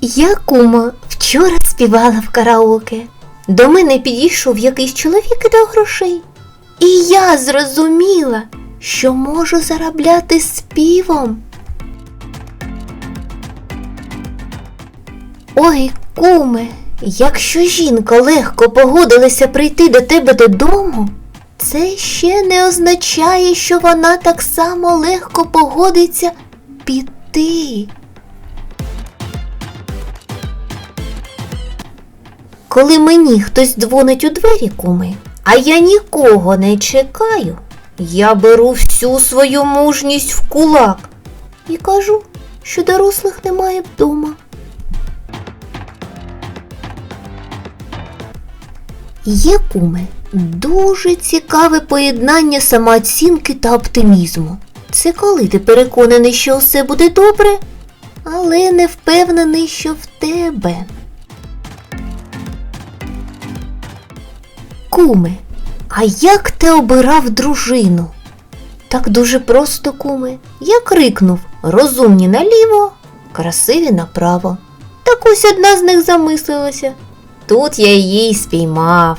Я кума вчора співала в караоке. До мене підійшов якийсь чоловік і дав грошей. І я зрозуміла, що можу заробляти співом. Ой, куме, якщо жінка легко погодилася прийти до тебе додому, це ще не означає, що вона так само легко погодиться піти. Коли мені хтось дзвонить у двері, куми, а я нікого не чекаю, я беру всю свою мужність в кулак і кажу, що дорослих немає вдома. Є куми дуже цікаве поєднання самооцінки та оптимізму. Це коли ти переконаний, що все буде добре, але не впевнений, що в тебе. Куми, а як ти обирав дружину? Так дуже просто, куми. Я крикнув розумні наліво, красиві направо. Так ось одна з них замислилася. Тут я її спіймав.